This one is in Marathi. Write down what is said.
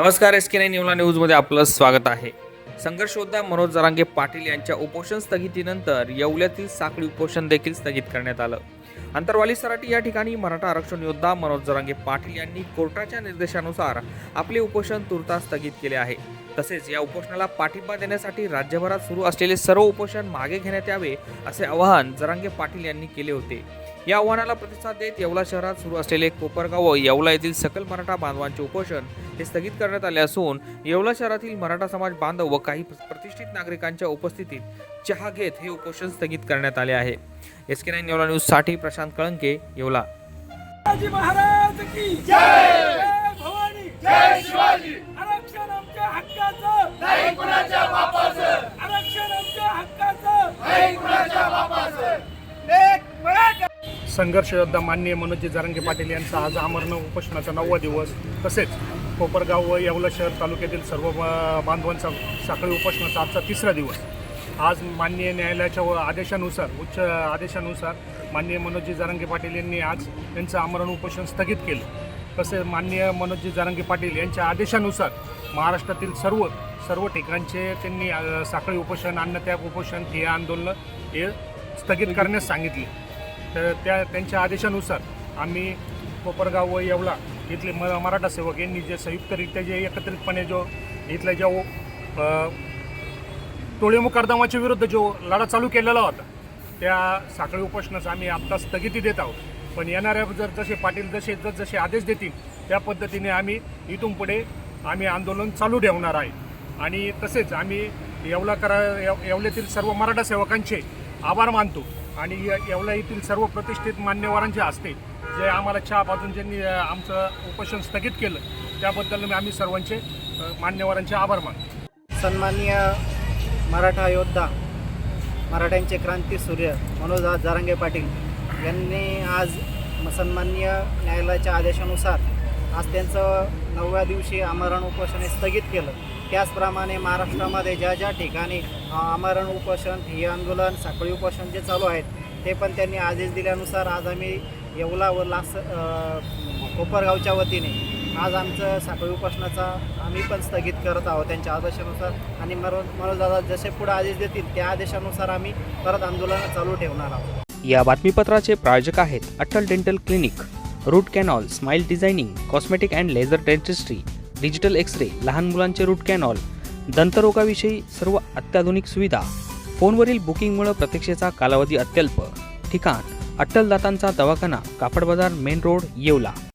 नमस्कार एस के नाईन न्यूला न्यूजमध्ये आपलं स्वागत आहे. संघर्षोद्धा मनोज जरांगे पाटील यांच्या उपोषण स्थगितीनंतर येवल्यातील साखळी उपोषण देखील स्थगित करण्यात आलं. अंतरवाली सराटी या ठिकाणी मराठा आरक्षण योद्धा मनोज जरांगे पाटील यांनी कोर्टाच्या निर्देशानुसार आपले उपोषण तुर्तास स्थगित केले आहे. तसेच या उपोषणाला पाठिंबा देण्यासाठी राज्यभरात सुरू असलेले सर्व उपोषण मागे घेण्यात यावे असे आवाहन जरांगे पाटील यांनी केले होते. या आव्हानाला प्रतिसाद देत येवला शहरात सुरू असलेले कोपरगाव व येवला येथील सकल मराठा बांधवांचे उपोषण हे स्थगित करण्यात आले असून येवला शहरातील मराठा समाज बांधव व काही प्रतिष्ठित नागरिकांच्या उपस्थितीत चहा घेत हे उपोषण स्थगित करण्यात आले आहे. एस के नाईन येवला न्यूजसाठी प्रशांत कळंके येवला. महाराज की जय! संघर्ष योद्धा माननीय मनोजी जारंगे पाटील यांचा आज आमरण उपोषणाचा नववा दिवस. तसेच कोपरगाव व येवला शहर तालुक्यातील सर्व बांधवांचा साखळी उपोषणाचा आजचा तिसरा दिवस. आज माननीय न्यायालयाच्या व आदेशानुसार उच्च आदेशानुसार माननीय मनोजी जारंगे पाटील यांनी आज यांचं आमरण उपोषण स्थगित केलं. तसेच माननीय मनोजी जारंगे पाटील यांच्या आदेशानुसार महाराष्ट्रातील सर्व सर्व ठिकाणचे त्यांनी साखळी उपोषण अन्नत्याग उपोषण हे आंदोलन हे स्थगित करण्यास सांगितले. तर त्या त्यांच्या आदेशानुसार आम्ही कोपरगाव व येवला इथले म मराठा सेवक यांनी जे संयुक्तरित्या जे एकत्रितपणे जो इथल्या ज्या अ, टोळे विरुद्ध जो लढा चालू केलेला होता त्या साखळी उपोषणास आम्ही आत्ता स्थगिती देत आहोत. पण येणाऱ्या जर जसे पाटील जसे जर जसे आदेश देतील त्या पद्धतीने आम्ही इथून पुढे आम्ही आंदोलन चालू ठेवणार आहे. आणि तसेच आम्ही येवला करा येव- येवल्यातील सर्व मराठा सेवकांचे आभार मानतो. आणि य- येवला येथील सर्व प्रतिष्ठित मान्यवरांचे हस्ते जे आम्हाला चहा पाजून ज्यांनी आमचं उपोषण स्थगित केलं त्याबद्दल आम्ही सर्वांचे मान्यवरांचे आभार मानतो. सन्माननीय मराठा योद्धा मराठ्यांचे क्रांती सूर्य मनोज जारांगे पाटील यांनी आज म- सन्माननीय न्यायालयाच्या आदेशानुसार आज त्यांचं नवव्या दिवशी आमरण उपोषण हे स्थगित केलं. त्याचप्रमाणे महाराष्ट्रामध्ये ज्या ज्या ठिकाणी आमरण उपोषण हे आंदोलन साखळी उपोषण जे चालू आहेत ते पण त्यांनी आदेश दिल्यानुसार आज आम्ही येवला व लास कोपरगावच्या वतीने आज आमचं साखळी उपोषणाचा आम्ही पण स्थगित करत आहोत त्यांच्या आदेशानुसार. आणि मरो मनोजदादा जसे पुढे आदेश देतील त्या आदेशानुसार आम्ही परत आंदोलन चालू ठेवणार आहोत. या बातमीपत्राचे प्रायोजक आहेत Atal dental clinic root canal smile designing cosmetic and laser dentistry digital X ray लहान मुलांचे रूट कॅनॉल दंतरोगाविषयी सर्व अत्याधुनिक सुविधा. फोनवरील बुकिंगमुळे प्रतीक्षेचा कालावधी अत्यल्प. ठिकाण अट्टल दातांचा दवाखाना कापड बाजार मेन रोड येवला.